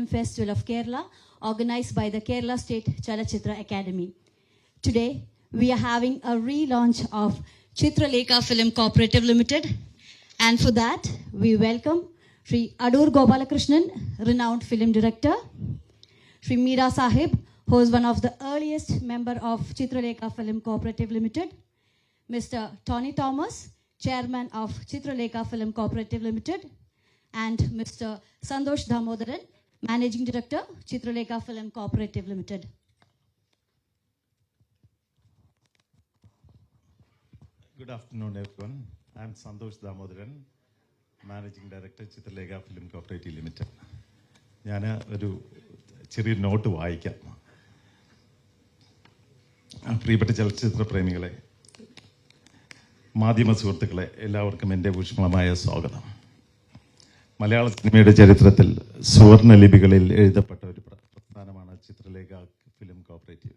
Film Festival of Kerala, organized by the Kerala State Chalachitra Academy. Today, we are having a relaunch of Chitralekha Film Cooperative Limited, and for that, we welcome Sri Adur Gopalakrishnan, renowned film director, Sri Meera Sahib, who is one of the earliest member of Chitralekha Film Cooperative Limited, Mr. Tony Thomas, chairman of Chitralekha Film Cooperative Limited, and Mr. Sandosh Damodaran, managing Chitralekha film Film limited good afternoon afternoon, I I'm Santhosh Damodaran managing director Chitralekha film cooperative limited ഞാൻ ഒരു ചെറിയ not വായിക്കാം. ആ, പ്രിയപ്പെട്ട ചലച്ചിത്ര പ്രേമികളെ മാധ്യമ സുഹൃത്തുക്കളെ എല്ലാവർക്കും എന്റെ ഊഷ്മളമായ സ്വാഗതം. മലയാള സിനിമയുടെ ചരിത്രത്തിൽ സുവർണ ലിപികളിൽ എഴുതപ്പെട്ട ഒരു പ്രസ്ഥാനമാണ് ചിത്രലേഖ ഫിലിം കോപ്പറേറ്റീവ്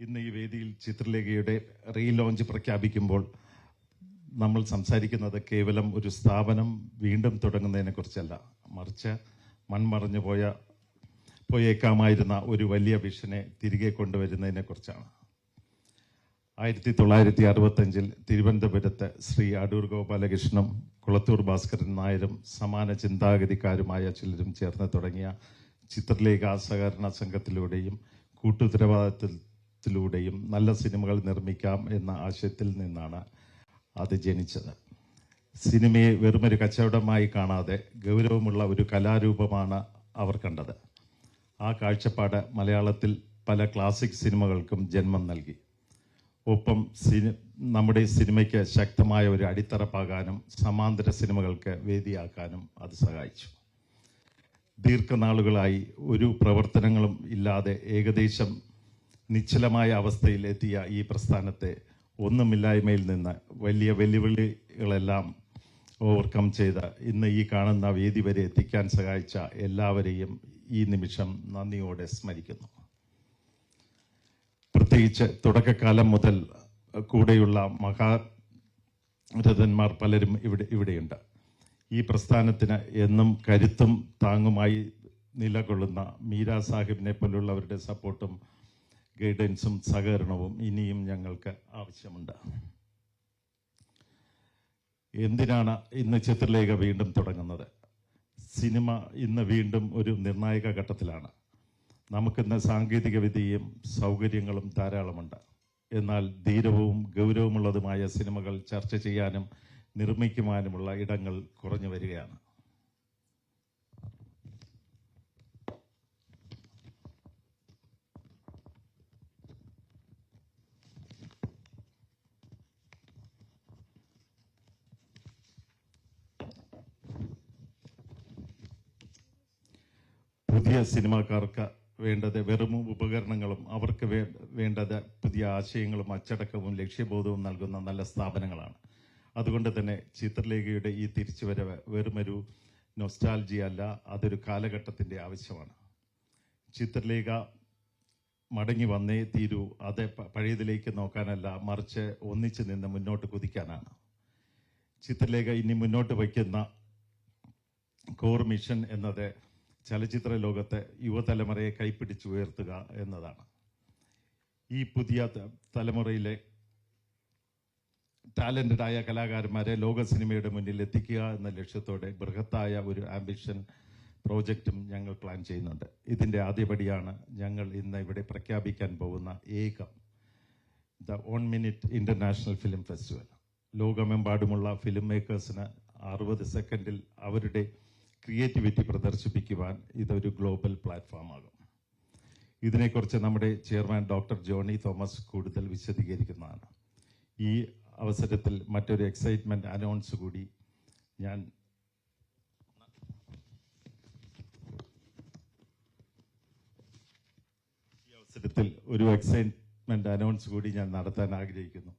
ഇന്ന് ഈ വേദിയിൽ ചിത്രലേഖയുടെ റീലോഞ്ച് പ്രഖ്യാപിക്കുമ്പോൾ നമ്മൾ സംസാരിക്കുന്നത് കേവലം ഒരു സ്ഥാപനം വീണ്ടും തുടങ്ങുന്നതിനെ കുറിച്ചല്ല മറിച്ച് മൺമറഞ്ഞു പോയ പോയേക്കാമായിരുന്ന ഒരു വലിയ വിഷനെ തിരികെ കൊണ്ടുവരുന്നതിനെ കുറിച്ചാണ് ആയിരത്തി തൊള്ളായിരത്തി അറുപത്തഞ്ചിൽ തിരുവനന്തപുരത്ത് ശ്രീ അടൂർ ഗോപാലകൃഷ്ണനും കുളത്തൂർ ഭാസ്കരൻ നായരും സമാന ചിന്താഗതിക്കാരുമായ ചിലരും ചേർന്ന് തുടങ്ങിയ ചിത്രലേഖ സഹകരണ സംഘത്തിലൂടെയും കൂട്ടുത്തരവാദിത്വത്തിലൂടെയും നല്ല സിനിമകൾ നിർമ്മിക്കാം എന്ന ആശയത്തിൽ നിന്നാണ് അത് ജനിച്ചത്. സിനിമയെ വെറുമൊരു കച്ചവടമായി കാണാതെ ഗൗരവമുള്ള ഒരു കലാരൂപമാണ് അവർ കണ്ടത്. ആ കാഴ്ചപ്പാട് മലയാളത്തിൽ പല ക്ലാസിക് സിനിമകൾക്കും ജന്മം നൽകി. ഒപ്പം സിനി നമ്മുടെ സിനിമയ്ക്ക് ശക്തമായ ഒരു അടിത്തറ പാകാനും സമാന്തര സിനിമകൾക്ക് വേദിയാക്കാനും അത് സഹായിച്ചു. ദീർഘനാളുകളായി ഒരു പ്രവർത്തനങ്ങളും ഇല്ലാതെ ഏകദേശം നിശ്ചലമായ അവസ്ഥയിൽ എത്തിയ ഈ പ്രസ്ഥാനത്തെ ഒന്നുമില്ലായ്മയിൽ നിന്ന് വലിയ വെല്ലുവിളികളെല്ലാം ഓവർകം ചെയ്ത് ഇന്ന് ഈ കാണുന്ന വേദി വരെ എത്തിക്കാൻ സഹായിച്ച എല്ലാവരെയും ഈ നിമിഷം നന്ദിയോടെ സ്മരിക്കുന്നു. പ്രത്യേകിച്ച് തുടക്കകാലം മുതൽ കൂടെയുള്ള മഹാരഥന്മാർ പലരും ഇവിടെ ഇവിടെയുണ്ട്. ഈ പ്രസ്ഥാനത്തിന് എന്നും കരുത്തും താങ്ങുമായി നിലകൊള്ളുന്ന മീര സാഹിബിനെ പോലുള്ളവരുടെ സപ്പോർട്ടും ഗൈഡൻസും സഹകരണവും ഇനിയും ഞങ്ങൾക്ക് ആവശ്യമുണ്ട്. എന്തിനാണ് ഇന്ന് ചിത്രലേഖ വീണ്ടും തുടങ്ങുന്നത്? സിനിമ ഇന്ന് വീണ്ടും ഒരു നിർണായക ഘട്ടത്തിലാണ്. നമുക്കിന്ന് സാങ്കേതിക വിദ്യയും സൗകര്യങ്ങളും ധാരാളമുണ്ട്. എന്നാൽ ധീരവും ഗൗരവമുള്ളതുമായ സിനിമകൾ ചർച്ച ചെയ്യാനും നിർമ്മിക്കുവാനുമുള്ള ഇടങ്ങൾ കുറഞ്ഞു വരികയാണ്. പുതിയ സിനിമാക്കാർക്ക് വേണ്ടത് വെറും ഉപകരണങ്ങളും അവർക്ക് വേണ്ടത് പുതിയ ആശയങ്ങളും അച്ചടക്കവും ലക്ഷ്യബോധവും നൽകുന്ന നല്ല സ്ഥാപനങ്ങളാണ്. അതുകൊണ്ട് തന്നെ ചിത്രലേഖയുടെ ഈ തിരിച്ചുവരവ് വെറുമൊരു നൊസ്റ്റാൾജി അല്ല അതൊരു കാലഘട്ടത്തിന്റെ ആവശ്യമാണ്. ചിത്രലേഖ മടങ്ങി വന്നേ തീരൂ. അത് പഴയതിലേക്ക് നോക്കാനല്ല മറിച്ച് ഒന്നിച്ചു നിന്ന് മുന്നോട്ട് കുതിക്കാനാണ്. ചിത്രലേഖ ഇനി മുന്നോട്ട് വയ്ക്കുന്ന കോർ മിഷൻ എന്നത് ചലച്ചിത്ര ലോകത്തെ യുവതലമുറയെ കൈപ്പിടിച്ചുയർത്തുക എന്നതാണ്. ഈ പുതിയ തലമുറയിലെ ടാലന്റഡ് ആയ കലാകാരന്മാരെ ലോക സിനിമയുടെ മുന്നിൽ എത്തിക്കുക എന്ന ലക്ഷ്യത്തോടെ ബൃഹത്തായ ഒരു ആംബിഷൻ പ്രോജക്റ്റും ഞങ്ങൾ പ്ലാൻ ചെയ്യുന്നുണ്ട്. ഇതിന്റെ ആദ്യപടിയാണ് ഞങ്ങൾ ഇന്ന് ഇവിടെ പ്രഖ്യാപിക്കാൻ പോകുന്ന ഏക the one minute international film festival. ലോകമെമ്പാടുമുള്ള ഫിലിം മേക്കേഴ്സിന് അറുപത് സെക്കൻഡിൽ അവരുടെ ക്രിയേറ്റിവിറ്റി പ്രദർശിപ്പിക്കുവാൻ ഇതൊരു ഗ്ലോബൽ പ്ലാറ്റ്ഫോം ആകും ഇതിനെക്കുറിച്ച് നമ്മുടെ ചെയർമാൻ ഡോക്ടർ ജോണി തോമസ് കൂടുതൽ വിശദീകരിക്കുന്നതാണ്. ഈ അവസരത്തിൽ മറ്റൊരു എക്സൈറ്റ്മെന്റ് അനൗൺസ് കൂടി ഞാൻ ഈ അവസരത്തിൽ ഒരു എക്സൈറ്റ്മെന്റ് അനൗൺസ് കൂടി ഞാൻ നടത്താൻ ആഗ്രഹിക്കുന്നു.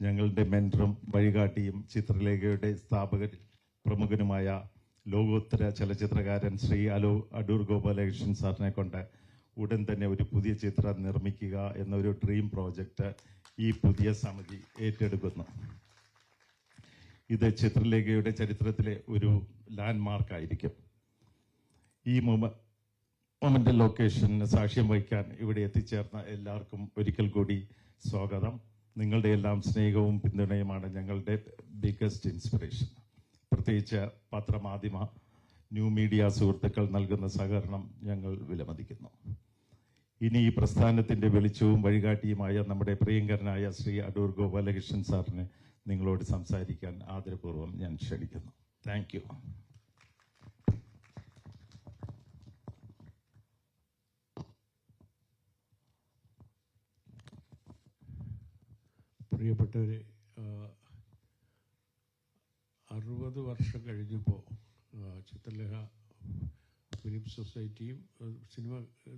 ഞങ്ങളുടെ മെന്ററും വഴികാട്ടിയും ചിത്രലേഖയുടെ സ്ഥാപകരിൽ പ്രമുഖനുമായ ലോകോത്തര ചലച്ചിത്രകാരൻ ശ്രീ അലോ അടൂർ ഗോപാലകൃഷ്ണൻ സാറിനെ കൊണ്ട് ഉടൻ തന്നെ ഒരു പുതിയ ചിത്രം നിർമ്മിക്കുക എന്നൊരു ഡ്രീം പ്രോജക്റ്റ് ഈ പുതിയ സമിതി ഏറ്റെടുക്കുന്നു. ഇത് ചിത്രലേഖയുടെ ചരിത്രത്തിലെ ഒരു ലാൻഡ് മാർക്കായിരിക്കും ഈ മൊമ മൊമെന്റ് ലൊക്കേഷന് സാക്ഷ്യം വഹിക്കാൻ ഇവിടെ എത്തിച്ചേർന്ന എല്ലാവർക്കും ഒരിക്കൽ കൂടി സ്വാഗതം. നിങ്ങളുടെ എല്ലാം സ്നേഹവും പിന്തുണയുമാണ് ഞങ്ങളുടെ ബിഗസ്റ്റ് ഇൻസ്പിറേഷൻ പ്രത്യേകിച്ച് പത്രമാധ്യമ ന്യൂ മീഡിയ സുഹൃത്തുക്കൾ നൽകുന്ന സഹകരണം ഞങ്ങൾ വിലമതിക്കുന്നു. ഇനി ഈ പ്രസ്ഥാനത്തിന്റെ വെളിച്ചവും വഴികാട്ടിയുമായ നമ്മുടെ പ്രിയങ്കരനായ ശ്രീ അടൂർ ഗോപാലകൃഷ്ണൻ സാറിനെ നിങ്ങളോട് സംസാരിക്കാൻ ആദരപൂർവം ഞാൻ ക്ഷണിക്കുന്നു. താങ്ക് യു പ്രിയപ്പെട്ടവരെ അറുപത് വർഷം കഴിഞ്ഞപ്പോൾ ചിത്രലേഖ ഫിലിം സൊസൈറ്റിയും സിനിമ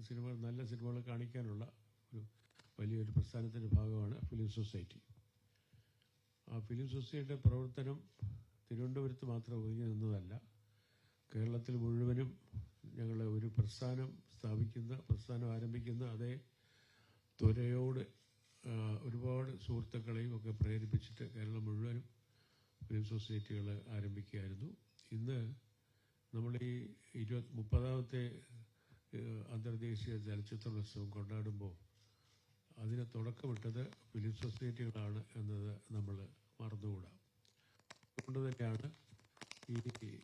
സിനിമ നല്ല സിനിമകൾ കാണിക്കാനുള്ള ഒരു വലിയൊരു പ്രസ്ഥാനത്തിന്റെ ഭാഗമാണ് ഫിലിം സൊസൈറ്റി. ആ ഫിലിം സൊസൈറ്റിയുടെ പ്രവർത്തനം തിരുവനന്തപുരത്ത് മാത്രം ഒതുങ്ങി നിന്നതല്ല. കേരളത്തിൽ മുഴുവനും ഞങ്ങൾ ഒരു പ്രസ്ഥാനം സ്ഥാപിക്കുന്ന പ്രസ്ഥാനം ആരംഭിക്കുന്ന അതേ ത്വരയോട് ഒരുപാട് സുഹൃത്തുക്കളെയും ഒക്കെ പ്രേരിപ്പിച്ചിട്ട് കേരളം മുഴുവനും ഫിലിം സൊസൈറ്റികൾ ആരംഭിക്കുകയായിരുന്നു. ഇന്ന് നമ്മൾ ഈ ഇരുപത് മുപ്പതാമത്തെ അന്തർദേശീയ ചലച്ചിത്ര ഉത്സവം കൊണ്ടാടുമ്പോൾ അതിന് തുടക്കമിട്ടത് ഫിലിം സൊസൈറ്റികളാണ് എന്നത് നമ്മൾ മറന്നുകൂടാ. അതുകൊണ്ട് തന്നെയാണ് ഈ വേദിയിൽ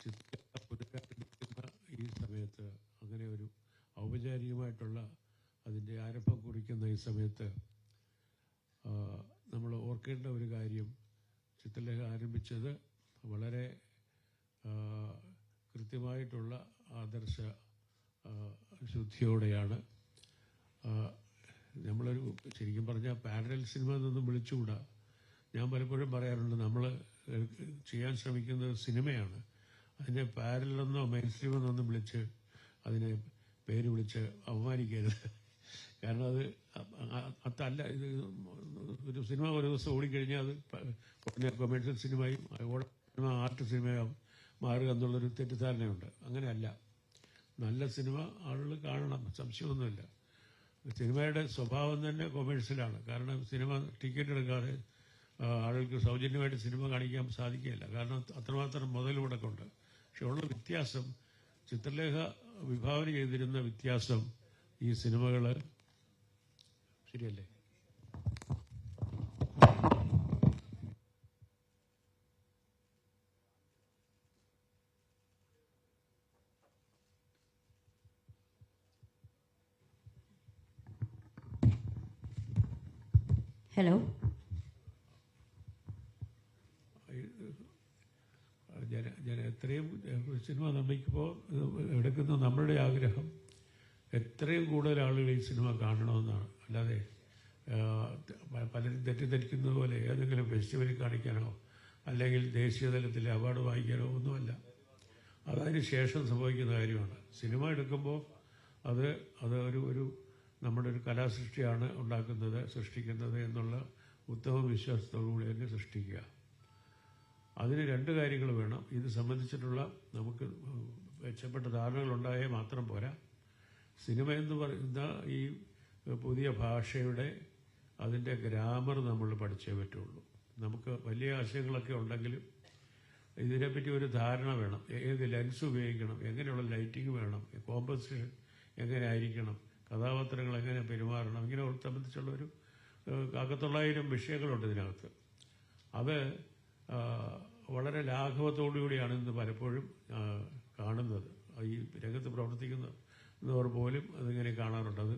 ചിത്ര പുനരാരംഭിക്കുന്ന ഈ സമയത്ത് അങ്ങനെ ഒരു ഔപചാരികമായിട്ടുള്ള അതിന്റെ ആരംഭം കുറിക്കുന്ന ഈ സമയത്ത് നമ്മൾ ഓർക്കേണ്ട ഒരു കാര്യം ചിത്രലേഖ ആരംഭിച്ചത് വളരെ കൃത്യമായിട്ടുള്ള ആദർശ ശുദ്ധിയോടെയാണ്. നമ്മളൊരു ശരിക്കും പറഞ്ഞാൽ പാരലൽ സിനിമ എന്നൊന്നും വിളിച്ചുകൂടാ. ഞാൻ പലപ്പോഴും പറയാറുണ്ട് നമ്മൾ ചെയ്യാൻ ശ്രമിക്കുന്നത് സിനിമയാണ്. അതിനെ പാരലെന്നോ മെയിൻ സ്ട്രീമെന്നൊന്നും വിളിച്ച് അതിനെ പേര് വിളിച്ച് അവമാനിക്കരുത് കാരണം അത് അതല്ല ഇത് ഒരു സിനിമ ഒരു ദിവസം ഓടിക്കഴിഞ്ഞാൽ അത് കൊമേഴ്സ്യൽ സിനിമയും സിനിമ ആർട്ട് സിനിമയാകും മാറുക എന്നുള്ളൊരു തെറ്റിദ്ധാരണയുണ്ട്. അങ്ങനെയല്ല. നല്ല സിനിമ ആളുകൾ കാണണം. സംശയമൊന്നുമില്ല. സിനിമയുടെ സ്വഭാവം തന്നെ കൊമേഴ്ഷ്യലാണ്. കാരണം സിനിമ ടിക്കറ്റ് എടുക്കാതെ ആളുകൾക്ക് സൗജന്യമായിട്ട് സിനിമ കാണിക്കാൻ സാധിക്കുകയില്ല. കാരണം അത്രമാത്രം മുതൽ മുടക്കുണ്ട് പക്ഷെ ഉള്ള വ്യത്യാസം ചിത്രലേഖ വിഭാവന ചെയ്തിരുന്ന വ്യത്യാസം ഈ സിനിമകൾ ശരിയല്ലേ? ഹലോ എത്രയും സിനിമ നിർമ്മിക്കുമ്പോൾ എടുക്കുന്ന നമ്മളുടെ ആഗ്രഹം എത്രയും കൂടുതൽ ആളുകൾ ഈ സിനിമ കാണണമെന്നാണ്. അല്ലാതെ പലരും തെറ്റിദ്ധരിക്കുന്നത് പോലെ ഏതെങ്കിലും ഫെസ്റ്റിവലിൽ കാണിക്കാനോ അല്ലെങ്കിൽ ദേശീയ തലത്തിൽ അവാർഡ് വാങ്ങിക്കാനോ ഒന്നുമല്ല. അതതിന് ശേഷം സംഭവിക്കുന്ന കാര്യമാണ്. സിനിമ എടുക്കുമ്പോൾ അത് അത് ഒരു ഒരു നമ്മുടെ ഒരു കലാസൃഷ്ടിയാണ് ഉണ്ടാക്കുന്നത് സൃഷ്ടിക്കുന്നത് എന്നുള്ള ഉത്തമ വിശ്വാസത്തോടുകൂടി തന്നെ സൃഷ്ടിക്കുക. അതിന് രണ്ട് കാര്യങ്ങൾ വേണം. ഇത് സംബന്ധിച്ചിട്ടുള്ള നമുക്ക് മെച്ചപ്പെട്ട ധാരണകളുണ്ടായേ മാത്രം പോരാ. സിനിമ എന്ന് പറയുന്ന ഈ പുതിയ ഭാഷയുടെ അതിന്റെ ഗ്രാമർ നമ്മൾ പഠിച്ചേ പറ്റുള്ളൂ. നമുക്ക് വലിയ ആശയങ്ങളൊക്കെ ഉണ്ടെങ്കിലും ഇതിനെപ്പറ്റി ഒരു ധാരണ വേണം. ഏത് ലെൻസ് ഉപയോഗിക്കണം? എങ്ങനെയുള്ള ലൈറ്റിംഗ് വേണം? കോമ്പസിഷൻ എങ്ങനെ ആയിരിക്കണം കഥാപാത്രങ്ങൾ എങ്ങനെ പെരുമാറണം? ഇങ്ങനെ സംബന്ധിച്ചുള്ള ഒരു കാക്കത്തൊള്ളായിരം വിഷയങ്ങളുണ്ട് ഇതിനകത്ത്. അത് വളരെ ലാഘവത്തോടുകൂടിയാണ് ഇന്ന് പലപ്പോഴും കാണുന്നത്. ഈ രംഗത്ത് പ്രവർത്തിക്കുന്നവർ പോലും അതിങ്ങനെ കാണാറുണ്ട്. അത്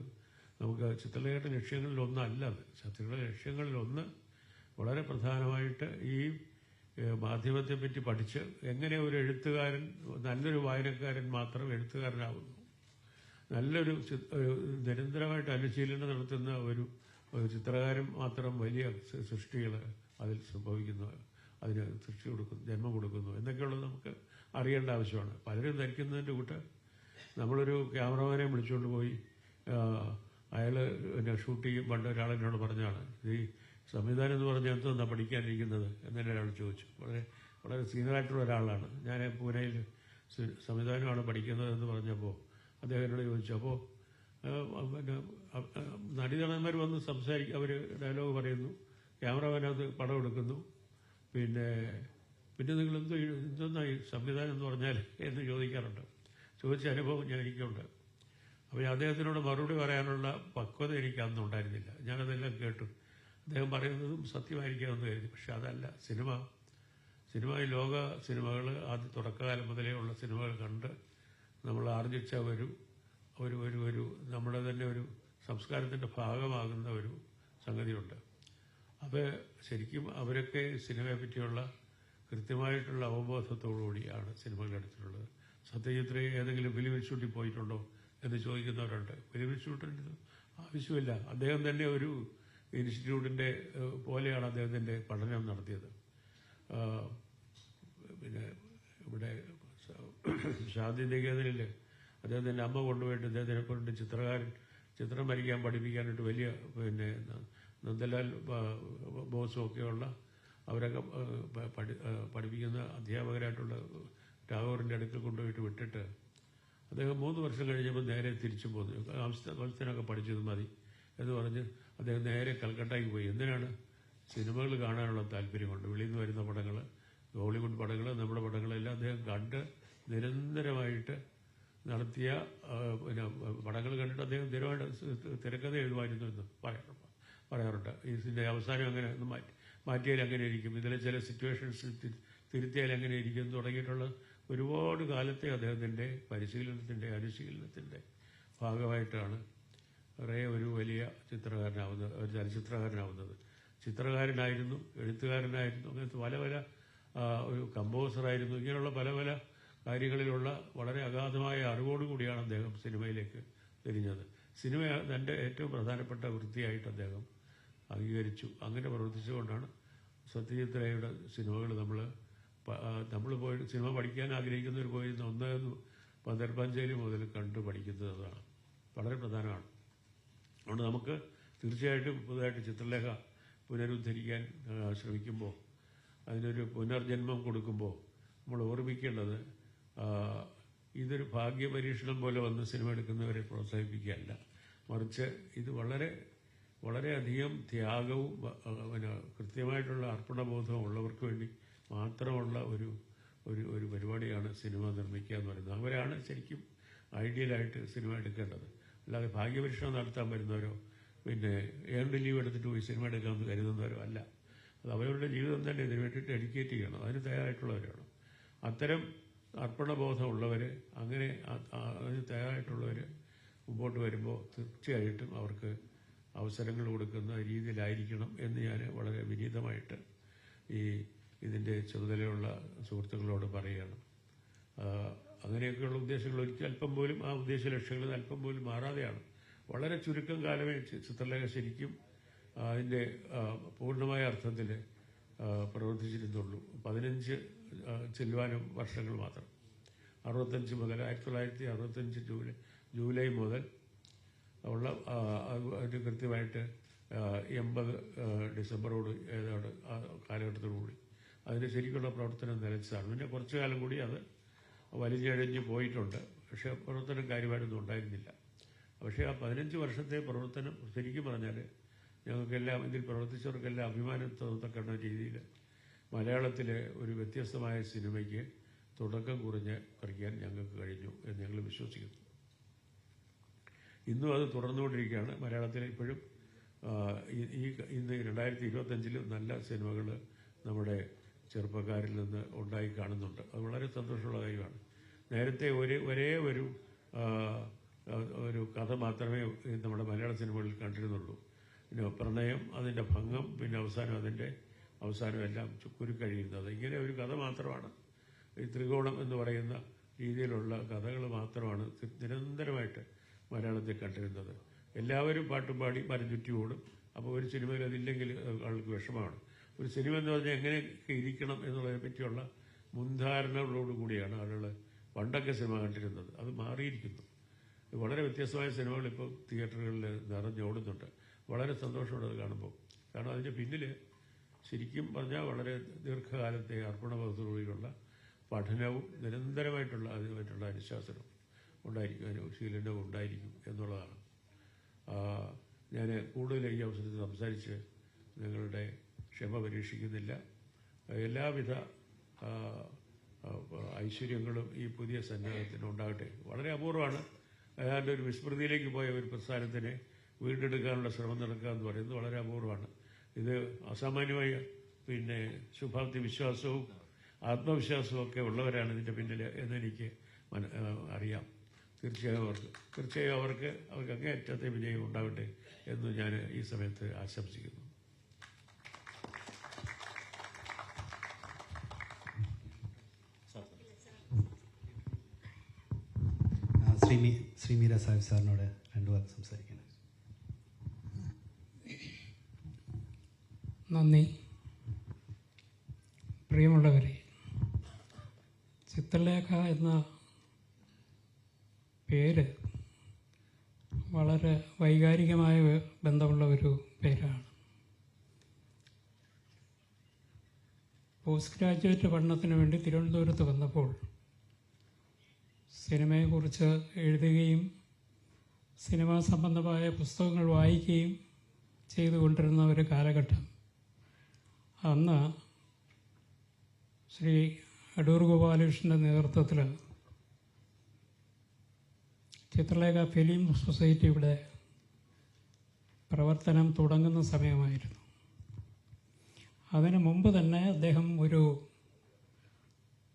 നമുക്ക് ചിത്രലേഖയുടെ ലക്ഷ്യങ്ങളിൽ ഒന്നല്ല അത്. ചിത്രയുടെ ലക്ഷ്യങ്ങളിൽ ഒന്ന് വളരെ പ്രധാനമായിട്ട് ഈ മാധ്യമത്തെ പറ്റി പഠിച്ച് എങ്ങനെ ഒരു എഴുത്തുകാരൻ നല്ലൊരു വായനക്കാരൻ മാത്രം എഴുത്തുകാരനാകുന്നു നല്ലൊരു നിരന്തരമായിട്ട് അനുശീലനം നടത്തുന്ന ഒരു ചിത്രകാരൻ മാത്രം വലിയ സൃഷ്ടികൾ അതിൽ സംഭവിക്കുന്നു. അതിന് സൃഷ്ടി കൊടുക്കുന്നു ജന്മം കൊടുക്കുന്നു. എന്നൊക്കെയുള്ളത് നമുക്ക് അറിയേണ്ട ആവശ്യമാണ്. പലരും ധരിക്കുന്നതിന്റെ കൂട്ട് നമ്മളൊരു ക്യാമറമാനെ വിളിച്ചുകൊണ്ട് പോയി അയാൾ പിന്നെ ഷൂട്ട് ചെയ്യും. പണ്ട് ഒരാൾ എന്നോട് പറഞ്ഞാണ് ഈ സംവിധാനം എന്ന് പറഞ്ഞാൽ എന്തോന്നാ പഠിക്കാനിരിക്കുന്നത്? എന്നെ ഒരാൾ ചോദിച്ചു. വളരെ വളരെ സീനിയറായിട്ടുള്ള ഒരാളാണ്. ഞാൻ പൂനെയിൽ സംവിധാനമാണ് പഠിക്കുന്നത് എന്ന് പറഞ്ഞപ്പോൾ അദ്ദേഹം എന്നോട് ചോദിച്ചു അപ്പോൾ പിന്നെ നടീനടന്മാർ വന്ന് സംസാരിക്കും അവർ ഡയലോഗ് പറയുന്നു ക്യാമറമാനകത്ത് പടം എടുക്കുന്നു. പിന്നെ പിന്നെ നിങ്ങൾ എന്തോ എന്തെന്നായി സംവിധാനം എന്ന് പറഞ്ഞാൽ എന്ന് ചോദിക്കാറുണ്ട്. ചോദിച്ച അനുഭവം ഞാൻ എനിക്കുണ്ട്. അപ്പോൾ അദ്ദേഹത്തിനോട് മറുപടി പറയാനുള്ള പക്വത എനിക്ക് അന്നുണ്ടായിരുന്നില്ല ഞാനതെല്ലാം കേട്ടു. അദ്ദേഹം പറയുന്നതും സത്യമായിരിക്കാമെന്ന് കരുതി. പക്ഷെ അതല്ല സിനിമ സിനിമ ലോക സിനിമകൾ ആദ്യ തുടക്കകാലം മുതലേ ഉള്ള സിനിമകൾ കണ്ട് നമ്മൾ ആർജിച്ച ഒരു ഒരു ഒരു ഒരു നമ്മുടെ തന്നെ ഒരു സംസ്കാരത്തിന്റെ ഭാഗമാകുന്ന ഒരു സംഗതിയുണ്ട്. അത് ശരിക്കും അവരൊക്കെ സിനിമയെ പറ്റിയുള്ള കൃത്യമായിട്ടുള്ള അവബോധത്തോടുകൂടിയാണ് സിനിമകൾ സത്യജിത്ത് ഏതെങ്കിലും ഫിലിമിൽ ഇൻസ്റ്റിറ്റ്യൂട്ടിൽ പോയിട്ടുണ്ടോ? എന്ന് ചോദിക്കുന്നവരുണ്ട്. ഫിലിം ഇൻസ്റ്റിറ്റ്യൂട്ടിന് ആവശ്യമില്ല. അദ്ദേഹം തന്നെ ഒരു ഇൻസ്റ്റിറ്റ്യൂട്ടിന്റെ പോലെയാണ് അദ്ദേഹത്തിന്റെ പഠനം നടത്തിയത്. പിന്നെ ഇവിടെ ശാന്തി നികേതനിൽ അദ്ദേഹത്തിന്റെ അമ്മ കൊണ്ടുപോയിട്ട് അദ്ദേഹത്തിനെ കൊണ്ട് ചിത്രകാരൻ ചിത്രം വരയ്ക്കാൻ പഠിപ്പിക്കാനായിട്ട് വലിയ പിന്നെ നന്ദലാൽ ബോസുമൊക്കെയുള്ള അവരൊക്കെ പഠിപ്പിക്കുന്ന അധ്യാപകരായിട്ടുള്ള ടാഗോറിന്റെ അടുക്കൽ കൊണ്ടുപോയിട്ട് വിട്ടിട്ട് അദ്ദേഹം മൂന്ന് വർഷം കഴിഞ്ഞപ്പോൾ നേരെ തിരിച്ചു പോന്നു. ആംസ്റ്റർഡാമിനൊക്കെ പഠിച്ചത് മതി എന്ന് പറഞ്ഞ് അദ്ദേഹം നേരെ കൽക്കട്ടയ്ക്ക് പോയി. എന്തിനാണ്? സിനിമകൾ കാണാനുള്ള താല്പര്യമുണ്ട്. വെളിയിൽ നിന്ന് വരുന്ന പടങ്ങൾ ഹോളിവുഡ് പടങ്ങൾ നമ്മുടെ പടങ്ങളെല്ലാം അദ്ദേഹം കണ്ട് നിരന്തരമായിട്ട് നടത്തിയ പിന്നെ പടങ്ങൾ കണ്ടിട്ട് അദ്ദേഹം സ്ഥിരമായിട്ട് തിരക്കഥ എഴുതുമായിരുന്നു എന്ന് പറയാറുണ്ട്. പറയാറുണ്ട് ഇതിന്റെ അവസാനം അങ്ങനെ മാറ്റി മാറ്റിയാൽ അങ്ങനെ ഇരിക്കും. ഇതിലെ ചില സിറ്റുവേഷൻസ് തിരുത്തിയാൽ അങ്ങനെ ഇരിക്കും തുടങ്ങിയിട്ടുള്ള ഒരുപാട് കാലത്തെ അദ്ദേഹത്തിന്റെ പരിശീലനത്തിന്റെ അനുശീലനത്തിന്റെ ഭാഗമായിട്ടാണ് റേ ഒരു വലിയ ചിത്രകാരനാവുന്നത് ഒരു ചലച്ചിത്രകാരനാവുന്നത്. ചിത്രകാരനായിരുന്നു എഴുത്തുകാരനായിരുന്നു അങ്ങനത്തെ പല പല ഒരു കമ്പോസറായിരുന്നു. ഇങ്ങനെയുള്ള പല പല കാര്യങ്ങളിലുള്ള വളരെ അഗാധമായ അറിവോടുകൂടിയാണ് അദ്ദേഹം സിനിമയിലേക്ക് തിരിഞ്ഞത്. സിനിമ തന്റെ ഏറ്റവും പ്രധാനപ്പെട്ട വൃത്തിയായിട്ട് അദ്ദേഹം അംഗീകരിച്ചു. അങ്ങനെ പ്രവർത്തിച്ചുകൊണ്ടാണ് സത്യജിത് റേയുടെ സിനിമകൾ നമ്മൾ നമ്മൾ പോയി സിനിമ പഠിക്കാൻ ആഗ്രഹിക്കുന്നവർ പോയി ഒന്ന് പന്തർപ്പഞ്ചേരി മുതൽ കണ്ട് പഠിക്കുന്നത് അതാണ്. വളരെ പ്രധാനമാണ്. അതുകൊണ്ട് നമുക്ക് തീർച്ചയായിട്ടും പുതുതായിട്ട് ചിത്രലേഖ പുനരുദ്ധരിക്കാൻ ശ്രമിക്കുമ്പോൾ അതിനൊരു പുനർജന്മം കൊടുക്കുമ്പോൾ നമ്മൾ ഓർമ്മിക്കേണ്ടത് ഇതൊരു ഭാഗ്യപരീക്ഷണം പോലെ വന്ന് സിനിമ എടുക്കുന്നവരെ പ്രോത്സാഹിപ്പിക്കുകയല്ല. മറിച്ച് ഇത് വളരെ വളരെയധികം ത്യാഗവും പിന്നെ കൃത്യമായിട്ടുള്ള അർപ്പണബോധവും ഉള്ളവർക്ക് വേണ്ടി മാത്രമുള്ള ഒരു ഒരു ഒരു പരിപാടിയാണ് സിനിമ നിർമ്മിക്കുക എന്ന് പറയുന്നത്. അവരാണ് ശരിക്കും ഐഡിയലായിട്ട് സിനിമ എടുക്കേണ്ടത്. അല്ലാതെ ഭാഗ്യപരീക്ഷണം നടത്താൻ വരുന്നവരോ പിന്നെ ഏണ്ട് ലീവ് എടുത്തിട്ട് പോയി സിനിമ എടുക്കാമെന്ന് കരുതുന്നവരോ അല്ല. അത് അവരുടെ ജീവിതം തന്നെ ഇതിനു വേണ്ടിയിട്ട് ഡെഡിക്കേറ്റ് ചെയ്യണം. അതിന് തയ്യാറായിട്ടുള്ളവരാണ്. അത്തരം അർപ്പണബോധമുള്ളവർ അങ്ങനെ അതിന് തയ്യാറായിട്ടുള്ളവർ മുമ്പോട്ട് വരുമ്പോൾ തീർച്ചയായിട്ടും അവർക്ക് അവസരങ്ങൾ കൊടുക്കുന്ന രീതിയിലായിരിക്കണം എന്ന് ഞാൻ വളരെ വിനീതമായിട്ട് ഈ ഇതിന്റെ ചുമതലയുള്ള സുഹൃത്തുക്കളോട് പറയുകയാണ്. അങ്ങനെയൊക്കെയുള്ള ഉദ്ദേശങ്ങൾ ഒരിക്കൽ അല്പം പോലും ആ ഉദ്ദേശ ലക്ഷ്യങ്ങളിൽ നിന്ന് അല്പം പോലും മാറാതെയാണ്. വളരെ ചുരുക്കം കാലമേ ചിത്രലേഖ ശരിക്കും അതിന്റെ പൂർണമായ അർത്ഥത്തിൽ പ്രവർത്തിച്ചിരുന്നുള്ളൂ. പതിനഞ്ച് ചെല്ലുവാനും വർഷങ്ങൾ മാത്രം. അറുപത്തഞ്ച് മുതൽ ആയിരത്തി തൊള്ളായിരത്തി അറുപത്തഞ്ച് ജൂലൈ ജൂലൈ മുതൽ ഉള്ള ഒരു കൃത്യമായിട്ട് എൺപത് ഡിസംബറോട് ഏതാണ്ട് കാലഘട്ടത്തോടുകൂടി. അതിന് ശരിക്കുള്ള പ്രവർത്തനം നിലച്ചതാണ്. പിന്നെ കുറച്ചു കാലം കൂടി അത് വലിഞ്ഞഴഞ്ഞ് പോയിട്ടുണ്ട്. പക്ഷെ പ്രവർത്തനം കാര്യമായിട്ടൊന്നും ഉണ്ടായിരുന്നില്ല. പക്ഷേ ആ പതിനഞ്ച് വർഷത്തെ പ്രവർത്തനം ശരിക്കും പറഞ്ഞാൽ ഞങ്ങൾക്കെല്ലാം ഇതിൽ പ്രവർത്തിച്ചവർക്കെല്ലാം അഭിമാനം തോന്നത്തക്കുന്ന രീതിയിൽ മലയാളത്തിലെ ഒരു വ്യത്യസ്തമായ സിനിമയ്ക്ക് തുടക്കം കുറിഞ്ഞ് പറിക്കാൻ ഞങ്ങൾക്ക് കഴിഞ്ഞു എന്ന് ഞങ്ങൾ വിശ്വസിക്കുന്നു. ഇന്നും അത് തുടർന്നുകൊണ്ടിരിക്കുകയാണ്. മലയാളത്തിൽ ഇപ്പോഴും ഈ ഇന്ന് രണ്ടായിരത്തി ഇരുപത്തഞ്ചിലും നല്ല സിനിമകൾ നമ്മുടെ ചെറുപ്പക്കാരിൽ നിന്ന് ഉണ്ടായി കാണുന്നുണ്ട്. അത് വളരെ സന്തോഷമുള്ള കാര്യമാണ്. നേരത്തെ ഒരേ ഒരേ ഒരു ഒരു കഥ മാത്രമേ നമ്മുടെ മലയാള സിനിമകളിൽ കണ്ടിരുന്നുള്ളൂ. പിന്നെ പ്രണയം അതിന്റെ ഭംഗം പിന്നെ അവസാനം അതിന്റെ അവസാനം എല്ലാം കഴിയുന്നത് ഇങ്ങനെ ഒരു കഥ മാത്രമാണ്. ഈ ത്രികോണം എന്ന് പറയുന്ന രീതിയിലുള്ള കഥകൾ മാത്രമാണ് നിരന്തരമായിട്ട് മലയാളത്തിൽ കണ്ടിരുന്നത്. എല്ലാവരും പാട്ടും പാടി മരം ചുറ്റി ഓടും. അപ്പോൾ ഒരു സിനിമയിൽ അതില്ലെങ്കിൽ ആൾക്ക് വിഷമമാണ്. ഒരു സിനിമ എന്ന് പറഞ്ഞാൽ എങ്ങനെയൊക്കെ ഇരിക്കണം എന്നുള്ളതിനെ പറ്റിയുള്ള മുൻധാരണകളോടുകൂടിയാണ് ആളുകൾ പണ്ടൊക്കെ സിനിമ കണ്ടിരുന്നത്. അത് മാറിയിരിക്കുന്നു. വളരെ വ്യത്യസ്തമായ സിനിമകൾ ഇപ്പോൾ തിയേറ്ററുകളിൽ നിറഞ്ഞോടുന്നുണ്ട് വളരെ സന്തോഷമുണ്ട് അത് കാണുമ്പോൾ. കാരണം അതിന്റെ പിന്നിൽ ശരിക്കും പറഞ്ഞാൽ വളരെ ദീർഘകാലത്തെ അർപ്പണബോധത്തോടുകൂടിയുള്ള പഠനവും നിരന്തരമായിട്ടുള്ള അതിനുമായിട്ടുള്ള അനുശാസനവും ഉണ്ടായിരിക്കും. അനുശീലനവും ഉണ്ടായിരിക്കും എന്നുള്ളതാണ്. ഞാൻ കൂടുതൽ ഈ അവസരത്തിൽ സംസാരിച്ച് നിങ്ങളുടെ ക്ഷമ പരീക്ഷിക്കുന്നില്ല. എല്ലാവിധ ഐശ്വര്യങ്ങളും ഈ പുതിയ സന്നാഹത്തിന് ഉണ്ടാകട്ടെ. വളരെ അപൂർവമാണ്. ഏതാണ്ട് ഒരു വിസ്മൃതിയിലേക്ക് പോയ ഒരു പ്രസ്ഥാനത്തിനെ വീണ്ടെടുക്കാനുള്ള ശ്രമം നടക്കുക എന്ന് പറയുന്നത് വളരെ അപൂർവമാണ്. ഇത് അസാമാന്യമായ പിന്നെ ശുഭാപ്തി വിശ്വാസവും ആത്മവിശ്വാസവും ഒക്കെ ഉള്ളവരാണ് ഇതിന്റെ പിന്നിൽ എന്നെനിക്ക് അറിയാം. തീർച്ചയായും അവർക്ക് തീർച്ചയായും അവർക്ക് അവർക്ക് അങ്ങേയറ്റത്തെ വിജയം ഉണ്ടാവട്ടെ എന്ന് ഞാൻ ഈ സമയത്ത് ആശംസിക്കുന്നു. ശ്രീ മീ ശ്രീ മീര സാഹിബ് സാറിനോട് രണ്ടു വാക്ക് സംസാരിക്കണം. നന്ദി. പ്രിയമുള്ളവരെ ചിത്രലേഖ എന്ന പേര് വളരെ വൈകാരികമായ ബന്ധമുള്ള ഒരു പേരാണ്. പോസ്റ്റ് ഗ്രാജുവേറ്റ് പഠനത്തിന് വേണ്ടി തിരുവനന്തപുരത്ത് വന്നപ്പോൾ സിനിമയെക്കുറിച്ച് എഴുതുകയും സിനിമാ സംബന്ധമായ പുസ്തകങ്ങൾ വായിക്കുകയും ചെയ്തുകൊണ്ടിരുന്ന ഒരു കാലഘട്ടം. അന്ന് ശ്രീ അടൂർ ഗോപാലകൃഷ്ണന്റെ നേതൃത്വത്തിൽ ചിത്രലേഖ ഫിലിം സൊസൈറ്റിയുടെ പ്രവർത്തനം തുടങ്ങുന്ന സമയമായിരുന്നു. അതിനു മുമ്പ് തന്നെ അദ്ദേഹം ഒരു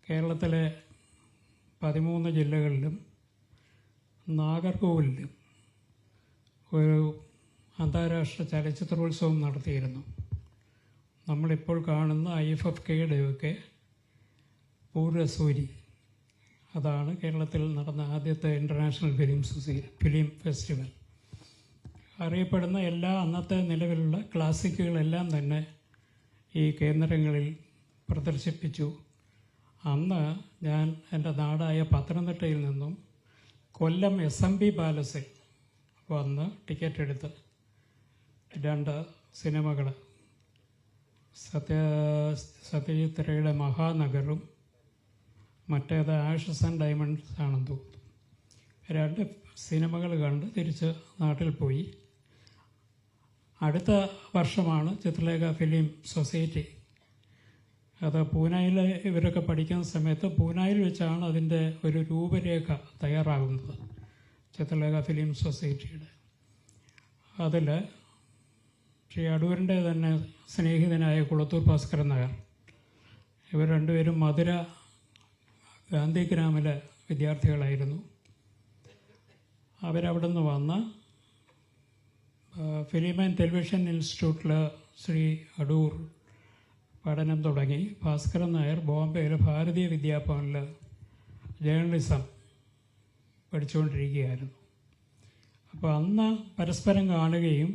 കേരളത്തിലെ പതിമൂന്ന് ജില്ലകളിലും നാഗർകോവിലും ഒരു അന്താരാഷ്ട്ര ചലച്ചിത്രോത്സവം നടത്തിയിരുന്നു. നമ്മളിപ്പോൾ കാണുന്ന ഐ എഫ് എഫ് കെയുടെയൊക്കെ പൂരസൂരി. അതാണ് കേരളത്തിൽ നടന്ന ആദ്യത്തെ ഇന്റർനാഷണൽ ഫിലിം ഫിലിം ഫെസ്റ്റിവൽ. അറിയപ്പെടുന്ന എല്ലാ അന്നത്തെ നിലവിലുള്ള ക്ലാസിക്കുകളെല്ലാം തന്നെ ഈ കേന്ദ്രങ്ങളിൽ പ്രദർശിപ്പിച്ചു. അന്ന് ഞാൻ എന്റെ നാടായ പത്തനംതിട്ടയിൽ നിന്നും കൊല്ലം എസ് എം ബി പാലസിൽ വന്ന് ടിക്കറ്റ് എടുത്ത് രണ്ട് സിനിമകൾ സത്യ സത്യജിത്രയുടെ മഹാനഗറും മറ്റേത് ആഷസ് ആൻഡ് ഡയമണ്ട്സ് ആണെന്ന് തോന്നുന്നു. രണ്ട് സിനിമകൾ കണ്ട് തിരിച്ച് നാട്ടിൽ പോയി. അടുത്ത വർഷമാണ് ചിത്രലേഖ ഫിലിം സൊസൈറ്റി അത് പൂനായിൽ ഇവരൊക്കെ പഠിക്കുന്ന സമയത്ത് പൂനായിൽ വെച്ചാണ് അതിന്റെ ഒരു രൂപരേഖ തയ്യാറാകുന്നത്. ചിത്രലേഖ ഫിലിം സൊസൈറ്റിയുടെ. അതിൽ ശ്രീ അടൂരിന്റെ തന്നെ സ്നേഹിതനായ കുളത്തൂർ ഭാസ്കരൻ നഗർ ഇവർ രണ്ടുപേരും മധുര ഗാന്ധിഗ്രാമിലെ വിദ്യാർത്ഥികളായിരുന്നു. അവരവിടെ നിന്ന് വന്ന് ഫിലിം ആൻഡ് ടെലിവിഷൻ ഇൻസ്റ്റിറ്റ്യൂട്ടിൽ ശ്രീ അടൂർ പഠനം തുടങ്ങി ഭാസ്കരൻ നായർ ബോംബെയിലെ ഭാരതീയ വിദ്യാഭവനിൽ ജേർണലിസം പഠിച്ചുകൊണ്ടിരിക്കുകയായിരുന്നു. അപ്പോൾ അന്ന് പരസ്പരം കാണുകയും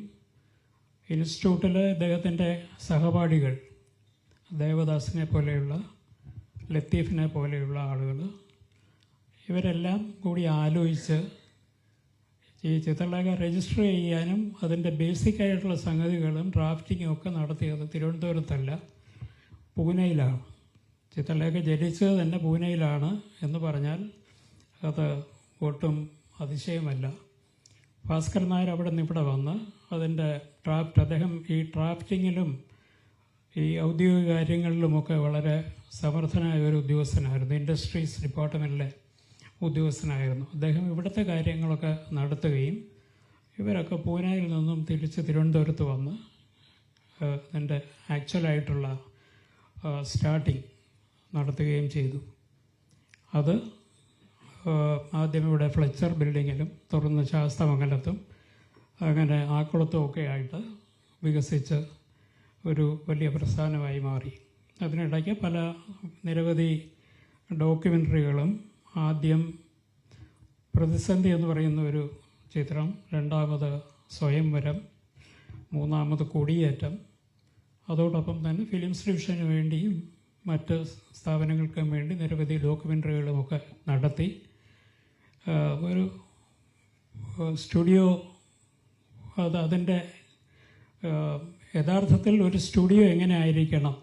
ഇൻസ്റ്റിറ്റ്യൂട്ടിൽ അദ്ദേഹത്തിന്റെ സഹപാഠികൾ ദേവദാസിനെ പോലെയുള്ള ലത്തീഫിനെ പോലെയുള്ള ആളുകൾ ഇവരെല്ലാം കൂടി ആലോചിച്ച് ഈ ചിത്രലേഖ രജിസ്റ്റർ ചെയ്യാനും അതിന്റെ ബേസിക് ആയിട്ടുള്ള സംഗതികളും ഡ്രാഫ്റ്റിങ്ങും ഒക്കെ നടത്തിയത് തിരുവനന്തപുരത്തല്ല. പൂനെയിലാണ് ചിത്രലേഖ ജനിച്ചത് തന്നെ പൂനെയിലാണ് എന്ന് പറഞ്ഞാൽ അത് ഒട്ടും അതിശയമല്ല. ഭാസ്കർ നായർ അവിടെ നിന്ന് ഇവിടെ വന്ന് അതിന്റെ ഡ്രാഫ്റ്റ് അദ്ദേഹം ഈ ഡ്രാഫ്റ്റിങ്ങിലും ഈ ഔദ്യോഗിക കാര്യങ്ങളിലുമൊക്കെ വളരെ സമർത്ഥനായ ഒരു ഉദ്യോഗസ്ഥനായിരുന്നു. ഇൻഡസ്ട്രീസ് ഡിപ്പാർട്ട്മെന്റിലെ ഉദ്യോഗസ്ഥനായിരുന്നു. അദ്ദേഹം ഇവിടുത്തെ കാര്യങ്ങളൊക്കെ നടത്തുകയും ഇവരൊക്കെ പൂനെയിൽ നിന്നും തിരിച്ച് തിരുവനന്തപുരത്ത് വന്ന് അതിന്റെ ആക്ച്വലായിട്ടുള്ള സ്റ്റാർട്ടിങ് നടത്തുകയും ചെയ്തു. അത് ആദ്യം ഇവിടെ ഫ്ലെച്ചർ ബിൽഡിങ്ങിലും തുടർന്ന് ശാസ്തമംഗലത്തും അങ്ങനെ ആക്കുളത്തും ഒക്കെ ആയിട്ട് വികസിച്ച് ഒരു വലിയ പ്രസ്ഥാനമായി മാറി. അതിനിടയ്ക്ക് പല നിരവധി ഡോക്യുമെന്ററികളും ആദ്യം പ്രതിസന്ധി എന്ന് പറയുന്ന ഒരു ചിത്രം രണ്ടാമത് സ്വയംവരം മൂന്നാമത് കൊടിയേറ്റം അതോടൊപ്പം തന്നെ ഫിലിംസ് ഡിവിഷന് വേണ്ടിയും മറ്റ് സ്ഥാപനങ്ങൾക്കും വേണ്ടി നിരവധി ഡോക്യുമെന്ററികളുമൊക്കെ നടത്തി. ഒരു സ്റ്റുഡിയോ അത് അതിന്റെ യഥാർത്ഥത്തിൽ ഒരു സ്റ്റുഡിയോ എങ്ങനെ ആയിരിക്കണം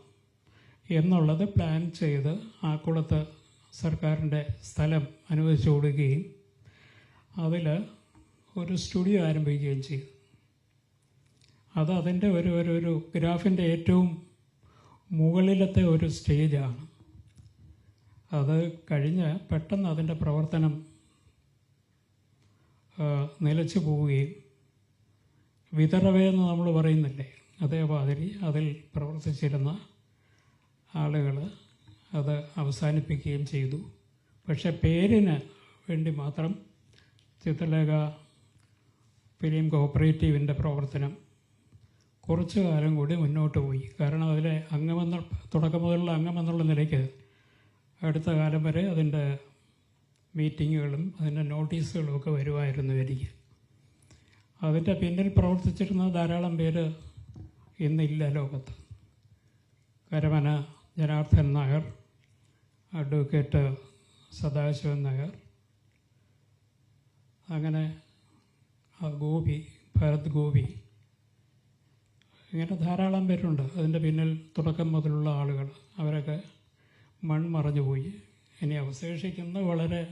എന്നുള്ളത് പ്ലാൻ ചെയ്ത് ആക്കുളത്ത് സർക്കാരിന്റെ സ്ഥലം അനുവദിച്ചു കൊടുക്കുകയും അതിൽ ഒരു സ്റ്റുഡിയോ ആരംഭിക്കുകയും ചെയ്തു. അത് അതിന്റെ ഒരു ഒരു ഒരു ഗ്രാഫിന്റെ ഏറ്റവും മുകളിലത്തെ ഒരു സ്റ്റേജാണ്. അത് കഴിഞ്ഞ് പെട്ടെന്ന് അതിന്റെ പ്രവർത്തനം നിലച്ചു പോവുകയും വിതറവേ എന്ന് നമ്മൾ പറയുന്നില്ലേ അതേമാതിരി അതിൽ പ്രവർത്തിച്ചിരുന്ന ആളുകൾ അത് അവസാനിപ്പിക്കുകയും ചെയ്തു. പക്ഷെ പേരിന് വേണ്ടി മാത്രം ചിത്രലേഖ ഫിലിം കോപ്പറേറ്റീവിന്റെ പ്രവർത്തനം കുറച്ചു കാലം കൂടി മുന്നോട്ട് പോയി. കാരണം അതിലെ അംഗമെന്ന തുടക്കം മുതലുള്ള അംഗമെന്നുള്ള നിലയ്ക്ക് അടുത്ത കാലം വരെ അതിന്റെ മീറ്റിങ്ങുകളും അതിന്റെ നോട്ടീസുകളും ഒക്കെ വരുമായിരുന്നു എനിക്ക്. അതിന്റെ പിന്നിൽ പ്രവർത്തിച്ചിരുന്ന ധാരാളം പേര് ഇന്നില്ല ലോകത്ത്. കരമന ജനാർദ്ദൻ നായർ അഡ്വക്കേറ്റ് സദാശിവൻ നായർ അങ്ങനെ ഗോപി ഭരത് ഗോപി ഇങ്ങനെ ധാരാളം പേരുണ്ട്. അതിന്റെ പിന്നിൽ തുടക്കം മുതലുള്ള ആളുകൾ. അവരൊക്കെ മൺമറഞ്ഞു പോയി. ഇനി അവശേഷിക്കുന്ന വളരെ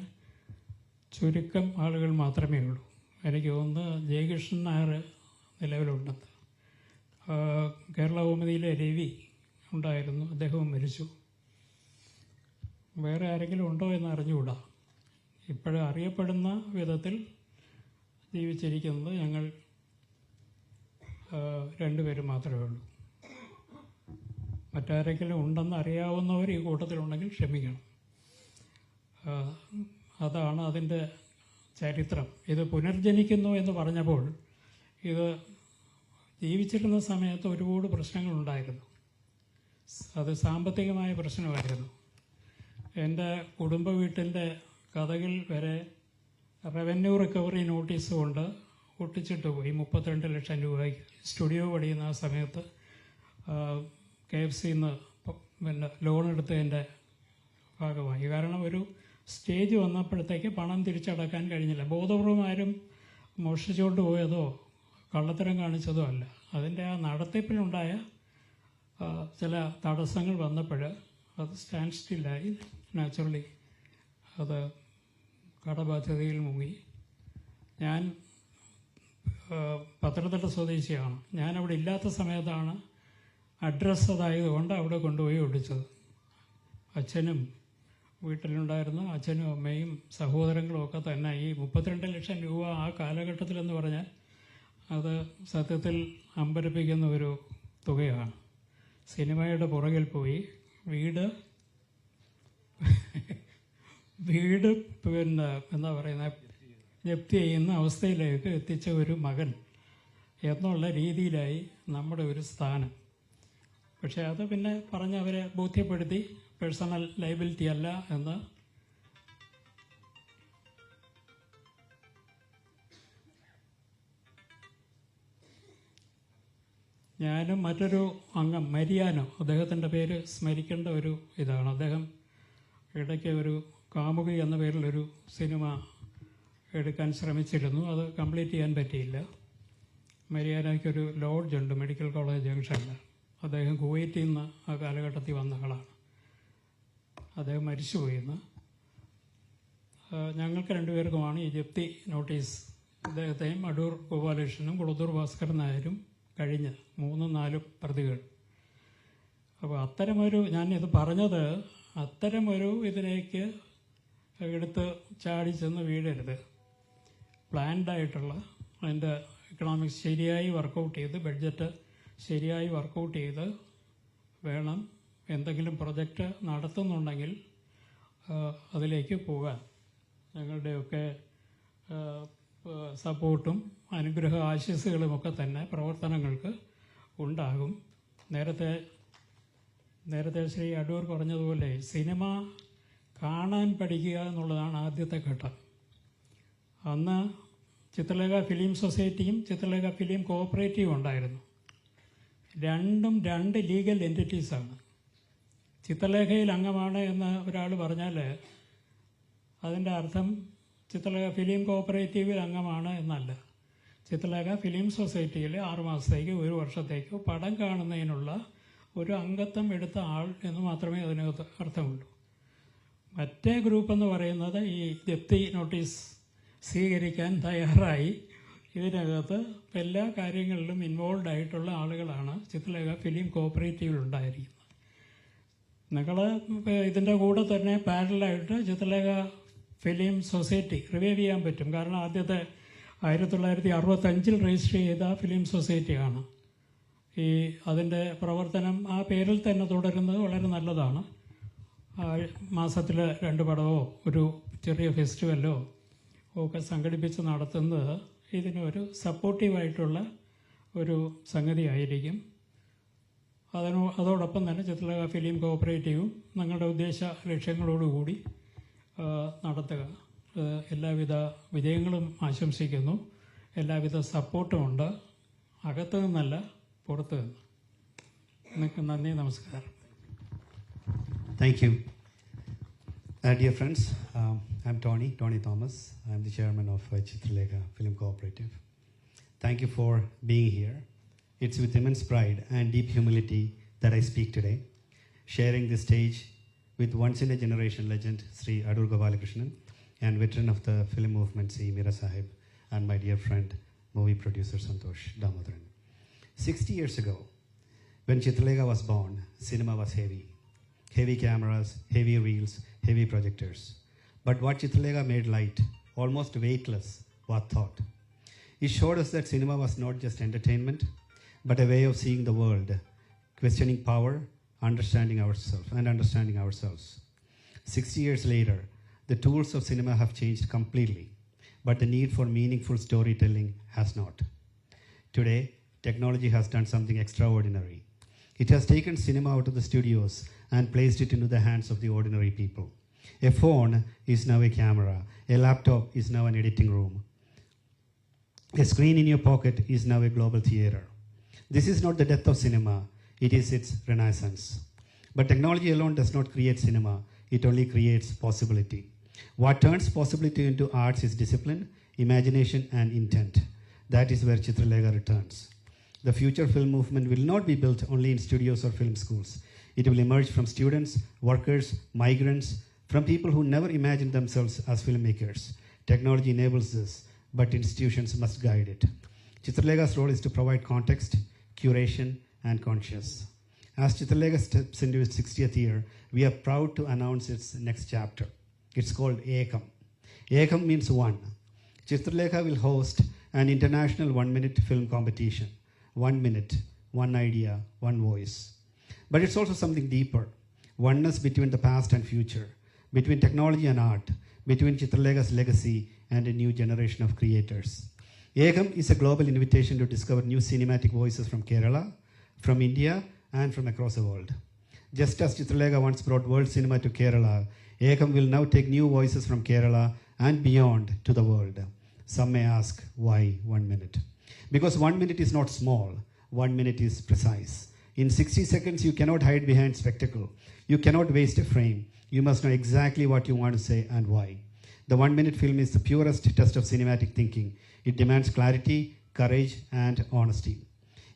ചുരുക്കം ആളുകൾ മാത്രമേ ഉള്ളൂ. എനിക്ക് തോന്നുന്നു ജയകൃഷ്ണൻ നായർ നിലവിലുണ്ടെന്ന് കേരള രവി ഉണ്ടായിരുന്നു. അദ്ദേഹവും മരിച്ചു. വേറെ ആരെങ്കിലും ഉണ്ടോ എന്ന് അറിഞ്ഞുകൂടാ. ഇപ്പോഴും അറിയപ്പെടുന്ന വിധത്തിൽ ജീവിച്ചിരിക്കുന്നത് ഞങ്ങൾ രണ്ടുപേരും മാത്രമേ ഉള്ളൂ. മറ്റാരെങ്കിലും ഉണ്ടെന്ന് അറിയാവുന്നവർ ഈ കൂട്ടത്തിലുണ്ടെങ്കിൽ ക്ഷമിക്കണം. അതാണ് അതിന്റെ ചരിത്രം. ഇത് പുനർജനിക്കുന്നു എന്ന് പറഞ്ഞപ്പോൾ ഇത് ജീവിച്ചിരുന്ന സമയത്ത് ഒരുപാട് പ്രശ്നങ്ങളുണ്ടായിരുന്നു. അത് സാമ്പത്തികമായ പ്രശ്നമായിരുന്നു. എന്റെ കുടുംബ വീട്ടിന്റെ കഥകിൽ വരെ റവന്യൂ റിക്കവറി നോട്ടീസ് കൊണ്ട് ഒട്ടിച്ചിട്ട് പോയി. മുപ്പത്തിരണ്ട് ലക്ഷം രൂപയ്ക്ക് സ്റ്റുഡിയോ പണിയുന്ന ആ സമയത്ത് കെ എഫ് സിന്ന് പിന്നെ ലോൺ എടുത്തതിന്റെ ഭാഗമായി. കാരണം ഒരു സ്റ്റേജ് വന്നപ്പോഴത്തേക്ക് പണം തിരിച്ചടക്കാൻ കഴിഞ്ഞില്ല. ബോധപൂർവം ആരും മോഷ്ടിച്ചുകൊണ്ട് പോയതോ കള്ളത്തരം കാണിച്ചതോ അല്ല. അതിന്റെ ആ നടത്തിപ്പിലുണ്ടായ ചില തടസ്സങ്ങൾ വന്നപ്പോൾ അത് സ്റ്റാൻഡ് സ്റ്റില്ലായി നാച്ചുറലി അത് കടബാധ്യതയിൽ മുങ്ങി. ഞാൻ പത്തനംതിട്ട സ്വദേശിയാണ്. ഞാനവിടെ ഇല്ലാത്ത സമയത്താണ് അഡ്രസ്സ് അതായതുകൊണ്ട് അവിടെ കൊണ്ടുപോയി ഒടിച്ചത് അച്ഛനും വീട്ടിലുണ്ടായിരുന്നു. അച്ഛനും അമ്മയും സഹോദരങ്ങളും ഒക്കെ തന്നെ. ഈ മുപ്പത്തിരണ്ട് ലക്ഷം രൂപ ആ കാലഘട്ടത്തിലെന്ന് പറഞ്ഞാൽ അത് സത്യത്തിൽ അമ്പരപ്പിക്കുന്ന ഒരു തുകയാണ്. സിനിമയുടെ പുറകിൽ പോയി. വീട് വീട് പിന്നെ എന്താ പറയുന്ന? ജപ്തി ചെയ്യുന്ന അവസ്ഥയിലേക്ക് എത്തിച്ച ഒരു മകൻ എന്നുള്ള രീതിയിലായി നമ്മുടെ ഒരു സ്ഥാനം. പക്ഷേ അത് പിന്നെ പറഞ്ഞ് അവരെ ബോധ്യപ്പെടുത്തി പേഴ്സണൽ ലൈബിലിറ്റി അല്ല എന്ന് ഞാനും മറ്റൊരു അംഗം മരിയാനോ അദ്ദേഹത്തിന്റെ പേര് സ്മരിക്കേണ്ട ഒരു ഇതാണ്. അദ്ദേഹം ഇടയ്ക്ക് ഒരു കാമുകി എന്ന പേരിലൊരു സിനിമ എടുക്കാൻ ശ്രമിച്ചിരുന്നു. അത് കംപ്ലീറ്റ് ചെയ്യാൻ പറ്റിയില്ല. മര്യാദയ്ക്കൊരു ലോഡ്ജ് ഉണ്ട് മെഡിക്കൽ കോളേജ് ജംഗ്ഷനിൽ അദ്ദേഹം കുവൈറ്റിൽ നിന്ന് ആ കാലഘട്ടത്തിൽ വന്ന ആളാണ്. അദ്ദേഹം മരിച്ചുപോയിന്ന് ഞങ്ങൾക്ക് രണ്ടുപേർക്കുമാണ് ഈ ജപ്തി നോട്ടീസ്. അദ്ദേഹത്തെയും അടൂർ ഗോപാലകൃഷ്ണനും കുളത്തൂർ ഭാസ്കരൻ നായരും കഴിഞ്ഞ് മൂന്നും നാലും പ്രതികൾ. അപ്പോൾ അത്തരമൊരു ഞാൻ ഇത് പറഞ്ഞത് അത്തരമൊരു ഇതിലേക്ക് എടുത്ത് ചാടി ചെന്ന് വീഴരുത്. പ്ലാൻഡ് ആയിട്ടുള്ള അതിന്റെ എക്കണോമിക്സ് ശരിയായി വർക്കൗട്ട് ചെയ്ത് ബഡ്ജറ്റ് ശരിയായി വർക്കൗട്ട് ചെയ്ത് വേണം എന്തെങ്കിലും പ്രൊജക്റ്റ് നടത്തുന്നുണ്ടെങ്കിൽ അതിലേക്ക് പോകാൻ. ഞങ്ങളുടെയൊക്കെ സപ്പോർട്ടും അനുഗ്രഹ ആശീസ്സുകളുമൊക്കെ തന്നെ പ്രവർത്തനങ്ങൾക്ക് ഉണ്ടാകും. നേരത്തെ നേരത്തെ ശ്രീ അടൂർ പറഞ്ഞതുപോലെ സിനിമ കാണാൻ പഠിക്കുക എന്നുള്ളതാണ് ആദ്യത്തെ ഘട്ടം. അന്ന് ചിത്രലേഖ ഫിലിം സൊസൈറ്റിയും ചിത്രലേഖ ഫിലിം കോഓപ്പറേറ്റീവും ഉണ്ടായിരുന്നു. രണ്ടും രണ്ട് ലീഗൽ എന്റിറ്റീസാണ് ചിത്രലേഖയിൽ അംഗമാണ് എന്ന് ഒരാൾ പറഞ്ഞാൽ അതിന്റെ അർത്ഥം ചിത്രലേഖ ഫിലിം കോഓപ്പറേറ്റീവിൽ അംഗമാണ് എന്നല്ല. ചിത്രലേഖ ഫിലിം സൊസൈറ്റിയിൽ ആറു മാസത്തേക്ക് ഒരു വർഷത്തേക്ക് പടം കാണുന്നതിനുള്ള ഒരു അംഗത്വം എടുത്ത ആൾ എന്ന് മാത്രമേ അതിനകത്ത് അർത്ഥമുള്ളൂ. മറ്റേ ഗ്രൂപ്പ് എന്ന് പറയുന്നത് ഈ ജപ്തി നോട്ടീസ് സ്വീകരിക്കാൻ തയ്യാറായി. ഇതിനകത്ത് എല്ലാ കാര്യങ്ങളിലും ഇൻവോൾവ് ആയിട്ടുള്ള ആളുകളാണ് ചിത്രലേഖ ഫിലിം കോപ്പറേറ്റീവിൽ ഉണ്ടായിരിക്കുന്നത്. നിങ്ങൾ ഇതിന്റെ കൂടെ തന്നെ പാരലായിട്ട് ചിത്രലേഖ ഫിലിം സൊസൈറ്റി റിവൈവ് ചെയ്യാൻ പറ്റും. കാരണം ആദ്യത്തെ ആയിരത്തി തൊള്ളായിരത്തി അറുപത്തഞ്ചിൽ രജിസ്റ്റർ ചെയ്ത ഫിലിം സൊസൈറ്റിയാണ് ഈ അതിന്റെ പ്രവർത്തനം ആ പേരിൽ തന്നെ തുടരുന്നത് വളരെ നല്ലതാണ്. മാസത്തിൽ രണ്ട് പടമോ ഒരു ചെറിയ ഫെസ്റ്റിവലോ ഒക്കെ സംഘടിപ്പിച്ച് നടത്തുന്നത് ഇതിനൊരു സപ്പോർട്ടീവായിട്ടുള്ള ഒരു സംഗതി ആയിരിക്കും അതിനോ അതോടൊപ്പം തന്നെ ചിത്രലേഖ ഫിലിം കോപ്പറേറ്റീവും ഞങ്ങളുടെ ഉദ്ദേശ ലക്ഷ്യങ്ങളോടുകൂടി നടത്തുക. എല്ലാവിധ വിജയങ്ങളും ആശംസിക്കുന്നു. എല്ലാവിധ സപ്പോർട്ടും ഉണ്ട്. അകത്തു നിന്നല്ല പുറത്തു നിന്ന്. നിങ്ങൾക്ക് നന്ദി നമസ്കാരം. Thank you. Uh, dear friends, um, I'm Tony, Tony Thomas. I'm the chairman of uh, Film Cooperative. Thank you for being here. It's with immense pride and deep humility that I speak today, sharing the stage with once in a generation legend Sri Adur Gopalakrishnan and veteran of the film movement Sri Mira Sahib and my dear friend, movie producer Santosh Damodaran. 60 years ago, when Chitralekha was born, cinema was heavy. Heavy cameras, heavy reels, heavy projectors. But what Chitralekha made light, almost weightless, was thought. It showed us that cinema was not just entertainment, but a way of seeing the world, questioning power, understanding ourselves, and understanding ourselves. 60 years later, the tools of cinema have changed completely, but the need for meaningful storytelling has not. Today, technology has done something extraordinary. It has taken cinema out of the studios and placed it into the hands of the ordinary people. A phone is now a camera, a laptop is now an editing room, a screen in your pocket is now a global theater. This is not the death of cinema, it is its renaissance. But technology alone does not create cinema, it only creates possibility. What turns possibility into arts is discipline, imagination, and intent. That is where Chitralega returns. The future film movement will not be built only in studios or film schools. It will emerge from students, workers, migrants, from people who never imagined themselves as filmmakers. Technology enables this, but institutions must guide it. Chitralega's role is to provide context, curation, and conscience. As Chitralega steps into its 60th year, we are proud to announce its next chapter. It's called Ekam. Ekam means one. Chitralekha will host an international one minute film competition. One minute, one idea, one voice. But it's also something deeper oneness between the past and future, between technology and art, between Chitralega's legacy and a new generation of creators. Ekam is a global invitation to discover new cinematic voices from Kerala, from India, and from across the world. Just as Chitralega once brought world cinema to Kerala, Ekam will now take new voices from Kerala and beyond to the world. Some may ask, why one minute? Because one minute is not small, one minute is precise. In 60 seconds, you cannot hide behind spectacle. You cannot waste a frame. You must know exactly what you want to say and why. The one minute film is the purest test of cinematic thinking. It demands clarity, courage, and honesty.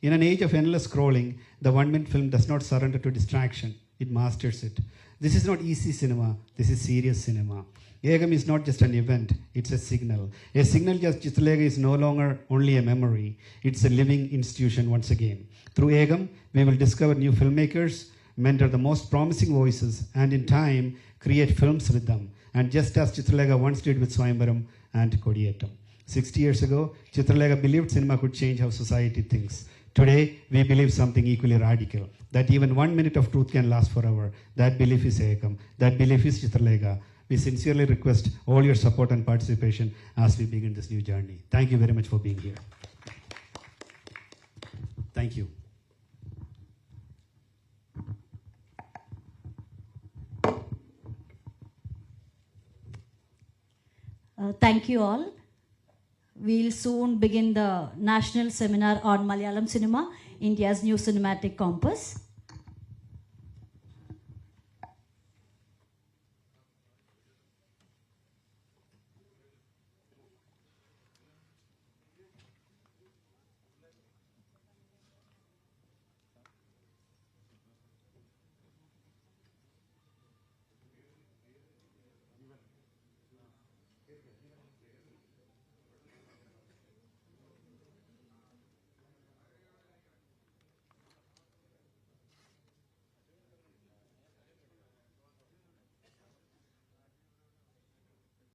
In an age of endless scrolling, the one minute film does not surrender to distraction, it masters it. This is not easy cinema, this is serious cinema. Yegam is not just an event, it's a signal. A signal just Chitralega is no longer only a memory, it's a living institution once again. Through Yegam, we will discover new filmmakers, mentor the most promising voices, and in time, create films with them. And just as Chitralega once did with Swayambaram and Kodiyatam. 60 years ago, Chitralega believed cinema could change how society thinks. Today, we believe something equally radical that even one minute of truth can last forever. That belief is Ekam. That belief is Chitralega. We sincerely request all your support and participation as we begin this new journey. Thank you very much for being here. Thank you. Uh, thank you all. We'll soon begin the national seminar on Malayalam cinema, India's new cinematic compass.